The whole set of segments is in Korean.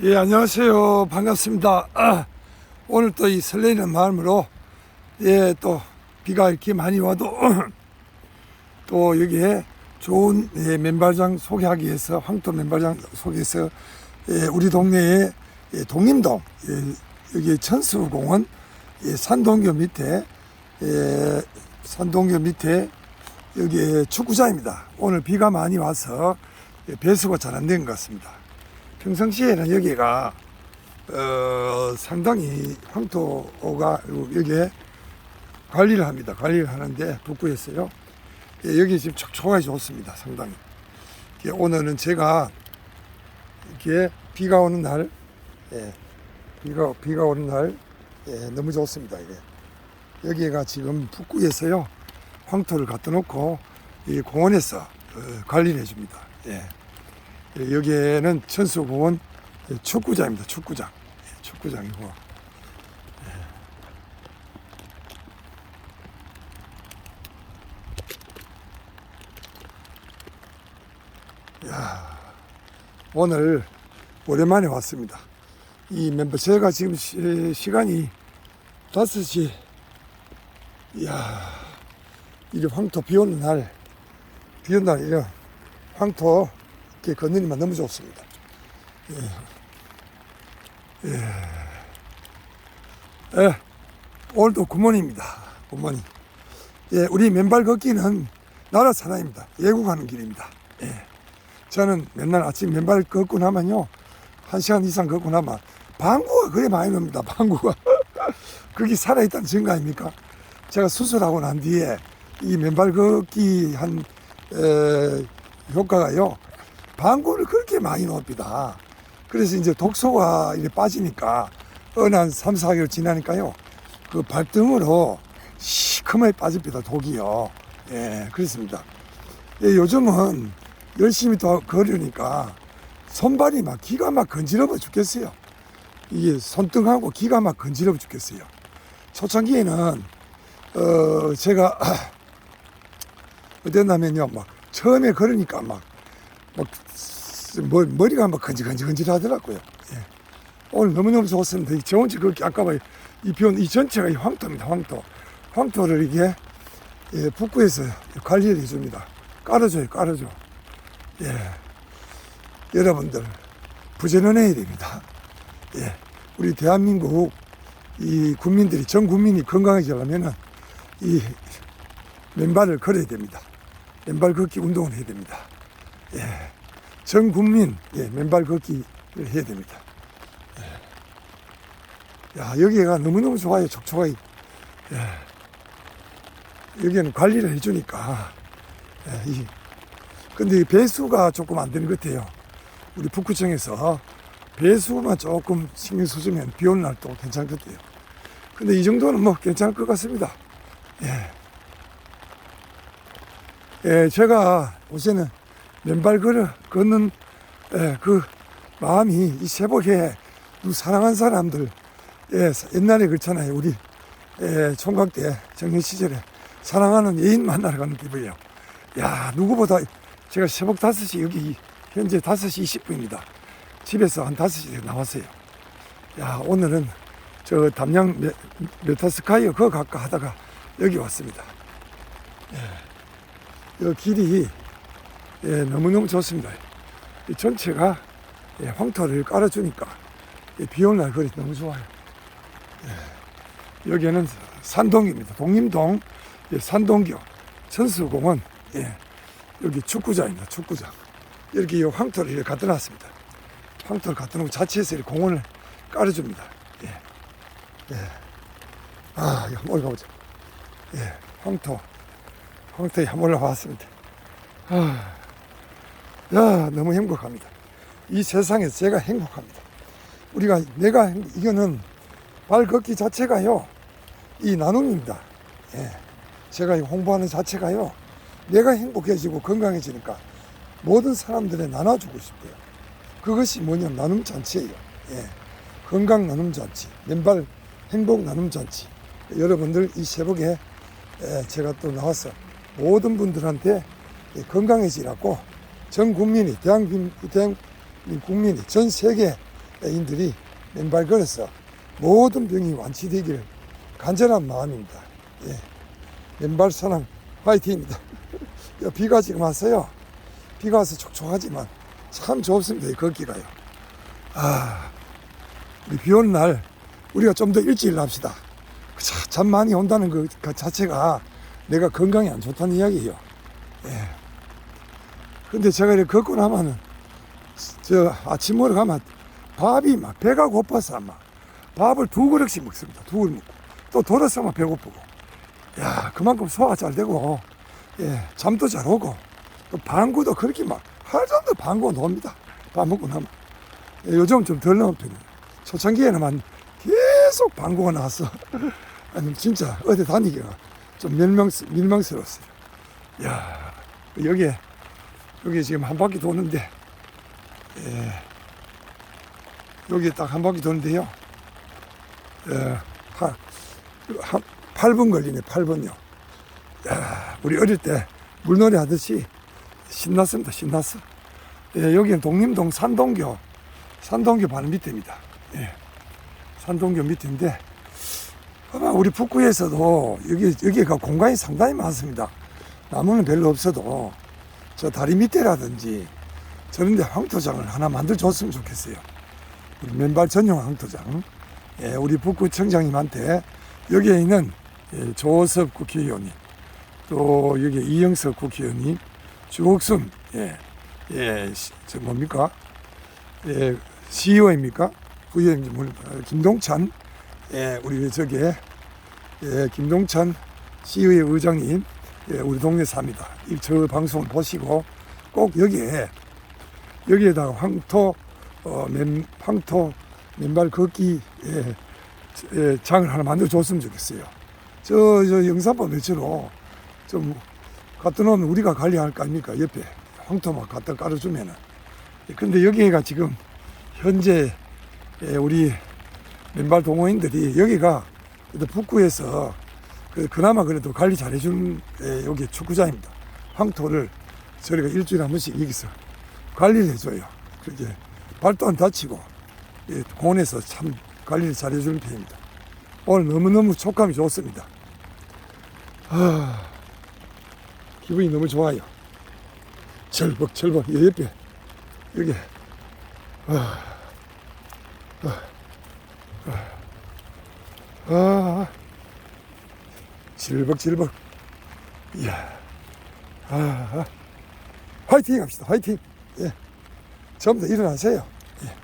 예, 안녕하세요. 반갑습니다. 아, 오늘 또 이 설레는 마음으로, 예, 또 비가 이렇게 많이 와도, 또 여기에 좋은 예, 맨발장 소개하기 위해서, 황토 맨발장 소개해서, 예, 우리 동네에 예, 동림동, 예, 여기 천수공원, 예, 산동교 밑에, 예, 산동교 밑에 여기 축구장입니다. 오늘 비가 많이 와서 예, 배수가 잘 안 된 것 같습니다. 평상시에는 여기가 어, 상당히 황토가 여기에 관리를 합니다. 관리를 하는데 북구에서요. 예, 여기 지금 촉촉하게 좋습니다. 상당히. 예, 오늘은 제가 이렇게 비가 오는 날, 예, 비가 비가 오는 날 예, 너무 좋습니다. 이게 여기가 지금 북구에서요 황토를 갖다 놓고 이 공원에서 어, 관리를 해줍니다. 예. 예, 여기에는 천수공원 예, 축구장입니다. 축구장. 예, 축구장이고. 예. 야, 오늘 오랜만에 왔습니다. 이 멤버 제가 지금 시, 간이 5시 이야 이게 황토 비 오는 날, 비 오는 날, 이런 황토 이렇게 걷느니만 너무 좋습니다. 예. 예. 예. 오늘도 굿모닝입니다. 굿모닝. 예, 우리 맨발 걷기는 나라 사나입니다. 예국하는 길입니다. 예. 저는 맨날 아침 맨발 걷고 나면요. 한 시간 이상 걷고 나면 방구가 그래 많이 납니다. 방구가. 그게 살아있다는 증거 아닙니까? 제가 수술하고 난 뒤에 이 맨발 걷기 한, 에, 효과가요. 방구를 그렇게 많이 넣습니다. 그래서 이제 독소가 이렇게 빠지니까 어느 한 3, 4개월 지나니까요. 그 발등으로 시커멓게 빠집니다. 독이요. 예, 그렇습니다. 예, 요즘은 열심히 또 걸으니까 손발이 막 기가 막 건지러워 죽겠어요. 이게 손등하고 기가 막 건지러워 죽겠어요. 초창기에는 어 제가 어땠냐면요, 막 처음에 걸으니까 막 막 머- 머리가 막 건질건질 하더라고요. 예. 오늘 너무너무 좋습니다. 이 정원지 그 아까 봐이 비온 이 전체가 이 황토입니다. 황토. 황토를 이게 예, 북구에서 관리를 해줍니다. 깔아줘요, 깔아줘. 예. 여러분들 부지런해야 됩니다. 예. 우리 대한민국 이 국민들이 전 국민이 건강해지려면은 이 맨발을 걸어야 됩니다. 맨발 걷기 운동을 해야 됩니다. 예. 전 국민 예, 맨발 걷기를 해야 됩니다. 예. 야 여기가 너무너무 좋아요 촉촉하게 예. 여기는 관리를 해주니까 예, 이, 근데 이 배수가 조금 안 되는 것 같아요 우리 북구청에서 배수만 조금 신경 써주면 비 오는 날도 괜찮거든요 근데 이 정도는 뭐 괜찮을 것 같습니다 예. 예, 제가 요새는 맨발 걸어 걷는 예, 그 마음이 이 새벽에 누 사랑한 사람들 예, 옛날에 그렇잖아요. 우리 예, 총각 때 정년 시절에 사랑하는 애인 만나러 가는 기분이에요. 야 누구보다 제가 새벽 5시 여기 현재 5시 20분입니다. 집에서 한 5시에 나왔어요. 야 오늘은 저 담양 메, 메타스카이어 그거 갈까 하다가 여기 왔습니다. 예, 이 길이 예, 너무너무 좋습니다. 이 전체가 예, 황토를 깔아주니까 예, 비 오는 날 거리 너무 좋아요. 예, 여기는 산동입니다. 동림동 예, 산동교 천수공원 예, 여기 축구장입니다. 축구장 이렇게 이 황토를 갖다 놨습니다. 황토를 갖다 놓고 자체에서 공원을 깔아줍니다. 예, 예. 아, 한번 올라가보자. 예, 황토, 황토에 한번 올라왔습니다. 아. 야, 너무 행복합니다. 이 세상에서 제가 행복합니다. 우리가, 내가, 행- 이거는 발 걷기 자체가요, 이 나눔입니다. 예. 제가 이 홍보하는 자체가요, 내가 행복해지고 건강해지니까 모든 사람들에 나눠주고 싶어요. 그것이 뭐냐면 나눔 잔치예요. 예. 건강 나눔 잔치, 맨발 행복 나눔 잔치. 여러분들 이 새벽에 예, 제가 또 나와서 모든 분들한테 예, 건강해지라고 전 국민이 대한민국 대한민국 국민이 전 세계 애인들이 맨발 걸어서 모든 병이 완치되기를 간절한 마음입니다. 예. 맨발 사랑 화이팅입니다. 야, 비가 지금 왔어요. 비가 와서 촉촉하지만 참 좋습니다. 이 걷기가요. 아, 비 오는 날 우리가 좀 더 일찍 일합시다. 자, 잠 많이 온다는 그, 그 자체가 내가 건강에 안 좋다는 이야기예요. 예. 근데 제가 이렇게 걷고 나면은 저 아침 먹으러 가면 밥이 막 배가 고파서 막 밥을 두 그릇씩 먹습니다. 두 그릇 먹고 또 돌아서면 배고프고 야 그만큼 소화가 잘 되고 예 잠도 잘 오고 또 방구도 그렇게 막 하루도 방구 놓습니다. 밥 먹고 나면 예, 요즘 좀 덜 나온 편이에요. 초창기에는 계속 방구가 나왔어. 아니 진짜 어디 다니기가 좀 밀망 밀망스러웠어요. 야 여기에 여기 지금 한 바퀴 도는데 예, 여기 딱 한 바퀴 도는데요. 예, 한, 한 8분 걸리네, 8분요. 야, 우리 어릴 때 물놀이 하듯이 신났습니다, 신났어. 예, 여기는 독림동 산동교, 산동교 바로 밑입니다. 예, 산동교 밑인데, 아마 우리 북구에서도 여기, 여기가 공간이 상당히 많습니다. 나무는 별로 없어도 저 다리 밑에라든지 저런 데 황토장을 하나 만들어 줬으면 좋겠어요. 우리 맨발 전용 황토장. 예, 우리 북구청장님한테 여기에 있는 예, 조섭 국회의원님, 또 여기 이영석 국회의원님, 주옥순, 예, 예, 시- 저 뭡니까? 예, CEO입니까? 모르겠다. 김동찬, 예, 우리 저기에, 예, 김동찬 CEO의 의장님, 예, 우리 동네 삽니다. 이 저 방송을 보시고 꼭 여기에 여기에다가 황토 어, 맨, 황토 맨발 걷기 예, 예, 장을 하나 만들어 줬으면 좋겠어요. 저, 저 영산포 매체로 좀 갖다 놓으면 우리가 관리할 거 아닙니까? 옆에 황토만 갖다 깔아주면은. 예, 근데 여기가 지금 현재 예, 우리 맨발 동호인들이 여기가 북구에서 그, 그나마 그래도 관리 잘해주는 예, 여기 축구장입니다. 황토를 저희가 일주일에 한 번씩 여기서 관리를 해줘요. 그렇게 발도 안 다치고 예, 공원에서 참 관리를 잘해주는 편입니다. 오늘 너무너무 촉감이 좋습니다. 아, 기분이 너무 좋아요. 절벅절벅 이 옆에 여기 아, 아, 아, 질벅질벅 이야 아, 아. 화이팅 합시다 화이팅 예. 전부 다 일어나세요 예.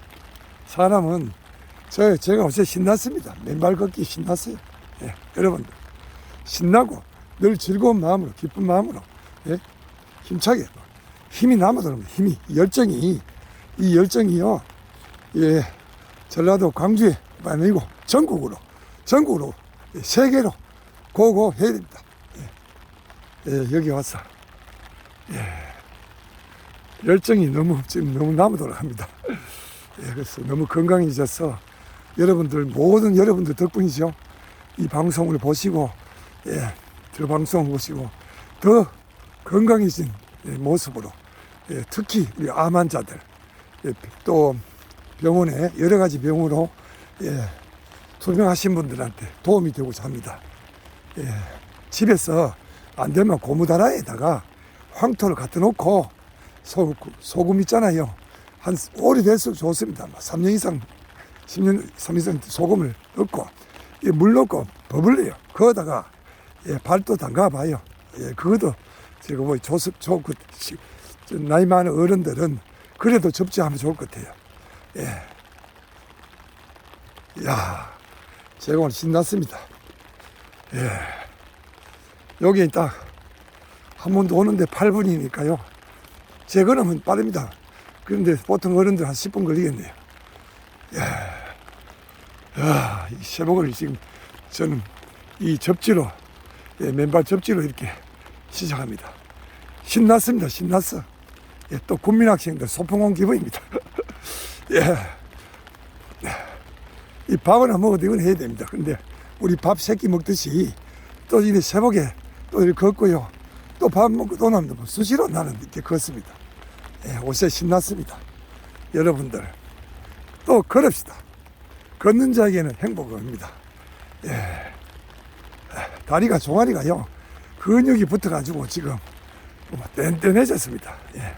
사람은 저 제가 어제 신났습니다 맨발 걷기 신났어요 예. 여러분들 신나고 늘 즐거운 마음으로 기쁜 마음으로 예. 힘차게 힘이 남아도는 힘이 열정이 이 열정이요 예 전라도 광주에 아니고 전국으로 전국으로 예, 세계로 고고 해야 됩니다 예. 예, 여기 와서 열정이 너무 지금 너무 남아도록 합니다. 예, 그래서 너무 건강해져서 여러분들 모든 여러분들 덕분이죠. 이 방송을 보시고 예, 저 방송 보시고 더 건강해진 예, 모습으로 예, 특히 우리 암 환자들 예, 또 병원에 여러 가지 병으로 예, 투병하신 분들한테 도움이 되고자 합니다. 예, 집에서 안 되면 고무다라에다가 황토를 갖다 놓고 소, 소금 있잖아요. 한 오래될수록 좋습니다. 뭐 3년 이상, 10년, 3년 이상 소금을 넣고 이물 넣고 버블려요. 거기다가 예, 발도 담가 봐요. 예, 그것도 제가 뭐 조습 좋고 시- 저 나이 많은 어른들은 그래도 접지하면 좋을 것 같아요. 예. 야, 제가 오늘 신났습니다. 예. 여기 딱 한 번도 오는데 8분이니까요. 제 걸으면 빠릅니다. 그런데 보통 어른들 한 10분 걸리겠네요. 야, 야, 이 새벽을 지금 저는 이 접지로, 예, 맨발 접지로 이렇게 시작합니다. 신났습니다. 신났어. 예, 또 국민학생들 소풍 온 기분입니다. 예. 이 밥을 안 먹어도 이건 해야 됩니다. 근데 우리 밥 세끼 먹듯이 또 이제 새벽에 또 이렇게 걷고요. 또 밥 먹고 또 나면 뭐 수시로 나는 이렇게 걷습니다. 예, 옷에 신났습니다. 여러분들 또 걸읍시다. 걷는 자에게는 행복입니다. 예. 다리가 종아리가요 근육이 붙어가지고 지금 뭐 뗀뗀해졌습니다. 예.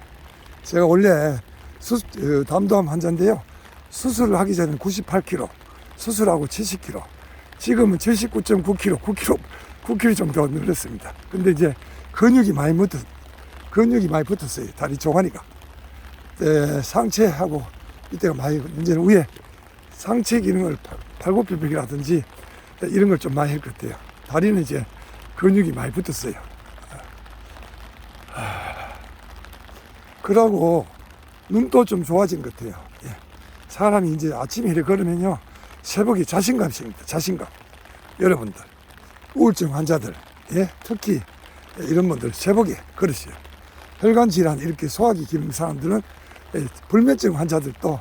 제가 원래 수, 어, 담도암 환자인데요. 수술을 하기 전에 98kg, 수술하고 70kg, 지금은 79.9kg, 9kg, 9kg 정도 늘었습니다. 근데 이제 근육이 많이 붙어, 근육이 많이 붙었어요. 다리 종아리가. 에, 상체하고 이때가 많이, 이제는 위에 상체 기능을 팔- 팔굽혀펴기라든지 이런 걸 좀 많이 같아요. 다리는 이제 근육이 많이 붙었어요. 그러고 눈도 좀 좋아진 것 같아요. 예. 사람이 이제 아침에 이렇게 걸으면요. 새벽에 자신감이 생깁니다. 자신감. 여러분들, 우울증 환자들, 예, 특히 이런 분들 새벽에 걸으세요. 혈관 질환 이렇게 소화기 기능 사람들은 예, 불면증 환자들도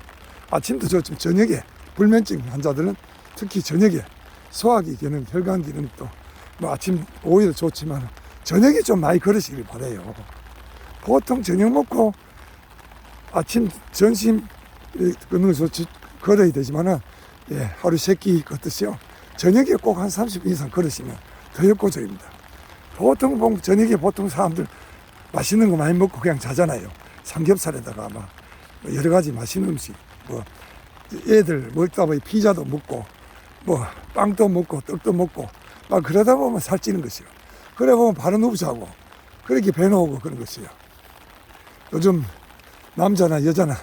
아침도 좋지만 저녁에 불면증 환자들은 특히 저녁에 소화기 기능, 혈관 기능도 뭐 아침 오후에도 좋지만 저녁에 좀 많이 걸으시길 바래요. 보통 저녁 먹고 아침 점심 걷는 거 좋지 걸어야 되지만은 예, 하루 세끼 걷듯이요. 저녁에 꼭 한 30분 이상 걸으시면 더 효과적입니다. 보통 보면 저녁에 보통 사람들 맛있는 거 많이 먹고 그냥 자잖아요. 삼겹살에다가 막 여러 가지 맛있는 음식, 뭐 애들 먹다 보니 피자도 먹고 뭐 빵도 먹고 떡도 먹고 막 그러다 보면 살찌는 것이요. 그래 보면 바로 누부자고 그렇게 배 나오고 그런 것이요. 요즘 남자나 여자나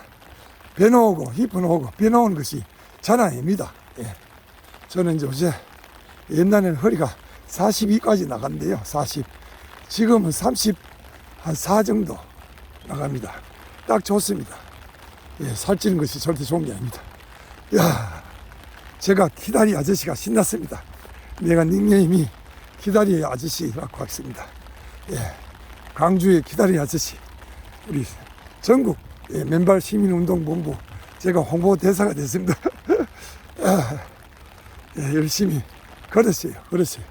배 나오고 힙 나오고 배 나오는 것이 자랑입니다. 예. 저는 이제 어제 옛날에는 허리가 42까지 나갔는데요. 40. 지금은 30, 한 4 정도 나갑니다. 딱 좋습니다. 예, 살찌는 것이 절대 좋은 게 아닙니다. 야, 제가 기다리 아저씨가 신났습니다. 내가 닉네임이 기다리 아저씨라고 했습니다. 예, 광주의 기다리 아저씨, 우리 전국 예, 맨발 시민운동본부 제가 홍보 대사가 됐습니다. 아, 예, 열심히 걸었어요. 걸었어요.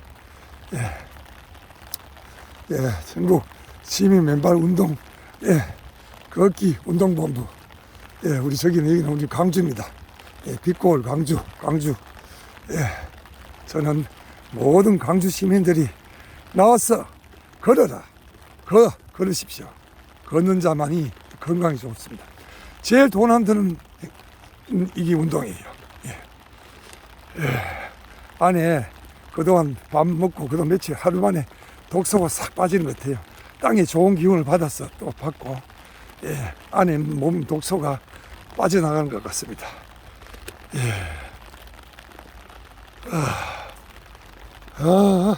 예, 예, 전국 시민 맨발 운동, 예, 걷기 운동본부. 예, 우리 저기는 여기는 우리 광주입니다. 예, 빛고을 광주, 광주. 예, 저는 모든 광주 시민들이 나와서 걸어라. 거, 걸으십시오. 걷는 자만이 건강이 좋습니다. 제일 돈 안 드는 이게 운동이에요. 예. 예. 안에 그동안 밥 먹고 그동안 며칠 하루 만에 독소가 싹 빠지는 것 같아요. 땅에 좋은 기운을 받아서 또 받고 예. 안에 몸 독소가 빠져나가는 것 같습니다. 예. 아, 아,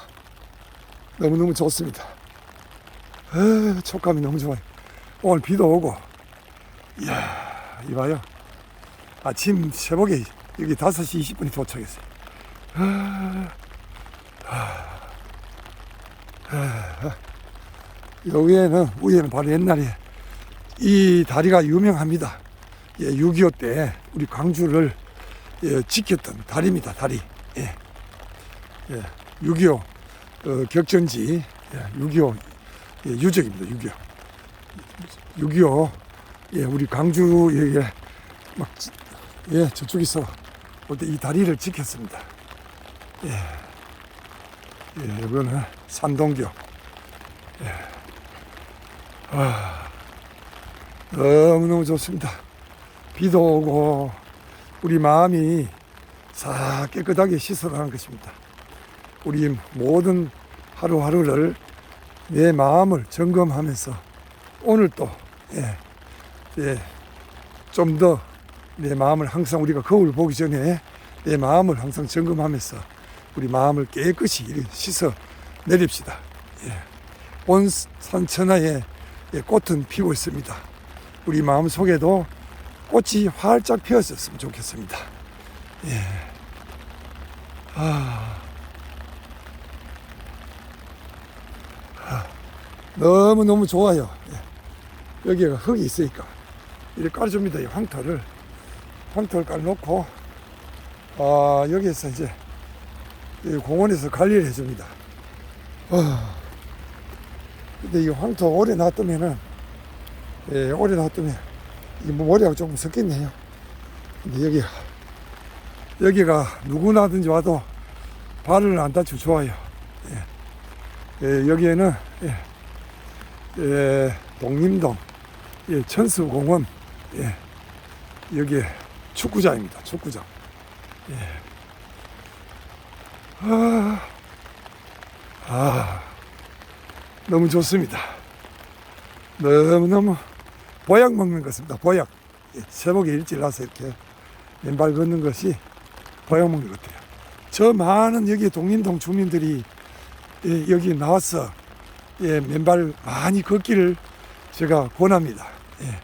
너무너무 좋습니다. 아, 촉감이 너무 좋아요. 오늘 비도 오고, 이야, 이봐요. 아침 새벽에 여기 5시 20분에 도착했어요. 아, 아, 아, 여기에는, 위에는 바로 옛날에 이 다리가 유명합니다. 예, 6.25 때 우리 광주를 예, 지켰던 다리입니다, 다리. 예. 예, 6.25 어, 격전지, 예, 6.25 예, 유적입니다, 6.25. 6.25, 예, 우리 광주에 막, 지- 예, 저쪽에서 올때이 다리를 지켰습니다. 예, 예, 이거는 산동교. 예, 아, 너무너무 좋습니다. 비도 오고, 우리 마음이 싹 깨끗하게 씻어가는 것입니다. 우리 모든 하루하루를 내 마음을 점검하면서 오늘 또, 예, 예, 좀더 내 마음을 항상 우리가 거울 보기 전에 내 마음을 항상 점검하면서 우리 마음을 깨끗이 씻어 내립시다. 예. 온 산천하에 예, 꽃은 피고 있습니다. 우리 마음 속에도 꽃이 활짝 피었었으면 좋겠습니다. 예. 아. 너무너무 좋아요. 예. 여기가 흙이 있으니까. 이렇게 깔아줍니다. 이 황토를. 황토를 깔아놓고, 아, 여기에서 이제, 이 공원에서 관리를 해줍니다. 아, 근데 이 황토 오래 놔두면은, 예, 오래 놔두면, 뭐 머리하고 조금 섞겠네요. 근데 여기 여기가 누구나든지 와도 발을 안 다치고 좋아요. 예. 예, 여기에는 예, 예, 독림동 예, 천수공원 예, 여기 축구장입니다. 축구장. 예. 아, 아, 너무 좋습니다. 너무너무 보약 먹는 것 같습니다. 보약. 예, 새벽에 일찍 나서 이렇게 맨발 걷는 것이 보약 먹는 것 같아요. 저 많은 여기 독림동 주민들이 예, 여기 나와서 예, 맨발 많이 걷기를 제가 권합니다. 예,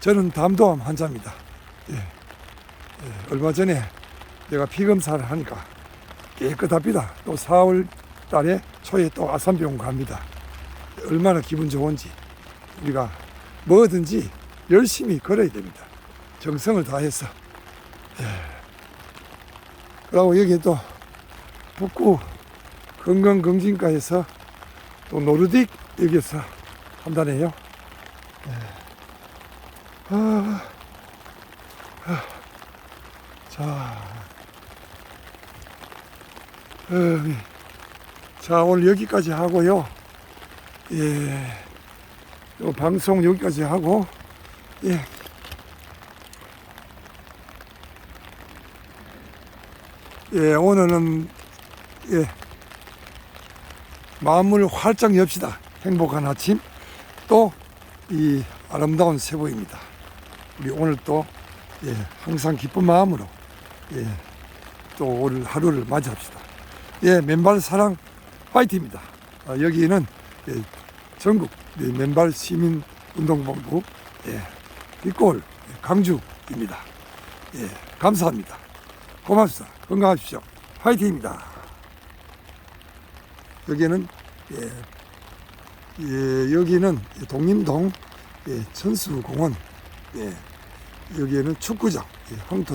저는 담도암 환자입니다. 예, 예, 얼마 전에 내가 피 검사를 하니까 깨끗합니다. 또 4월 달에 초에 또 아산병원 갑니다. 얼마나 기분 좋은지 우리가 뭐든지 열심히 걸어야 됩니다. 정성을 다해서. 예. 그리고 여기 또 북구 건강검진과에서 또 노르딕 여기서 한다네요. 예. 아, 아, 자, 어, 자 오늘 여기까지 하고요. 예, 요 방송 여기까지 하고 예. 예, 오늘은 예. 마음을 활짝 엽시다. 행복한 아침. 또 이 아름다운 새보입니다. 우리 오늘 또 예, 항상 기쁜 마음으로 예, 또 오늘 하루를 맞이합시다. 예, 맨발 사랑 파이팅입니다. 아, 여기는 예, 전국 예, 맨발 시민 운동본부 예, 뒷골 강주입니다. 예, 감사합니다. 고맙습니다. 건강하십시오. 화이팅입니다. 여기는 예, 예, 여기는 독림동 예, 천수공원 예, 여기에는 축구장 예, 황토